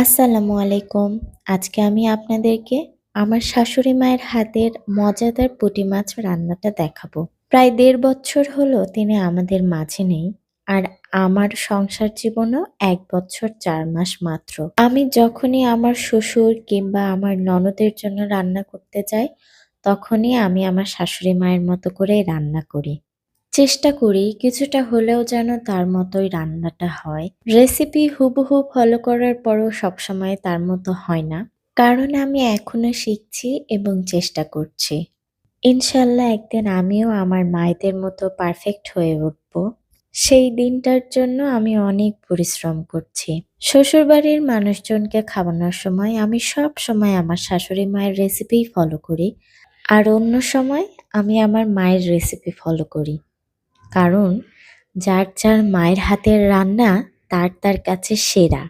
আসসালামু আলাইকুম। আজকে আমি আপনাদেরকে আমার শাশুড়ি মায়ের হাতের মজাদার পুঁটি মাছ রান্নাটা দেখাবো। প্রায় দেড় বছর হলো তিনি আমাদের মাঝে নেই। আর আমার সংসার জীবনও এক বছর চার মাস মাত্র। আমি যখনই আমার শ্বশুর কিংবা আমার ননদের জন্য রান্না করতে যাই, তখনই আমি আমার শাশুড়ি মায়ের মতো করেই রান্না করি। চেষ্টা করি কিছুটা হলেও যেন তার মতোই রান্নাটা হয়। রেসিপি হুবহু ফলো করার পরও সবসময় তার মতো হয় না। কারণ আমি এখনও শিখছি এবং চেষ্টা করছি। ইনশাল্লাহ একদিন আমিও আমার মায়েদের মতো পারফেক্ট হয়ে উঠব। সেই দিনটার জন্য আমি অনেক পরিশ্রম করছি। শ্বশুরবাড়ির মানুষজনকে খাওয়ানোর সময় আমি সব সময় আমার শাশুড়ি মায়ের রেসিপিই ফলো করি। আর অন্য সময় আমি আমার মায়ের রেসিপি ফলো করি। কারণ যার যার মায়ের হাতের রান্না তার তার কাছে সেরা।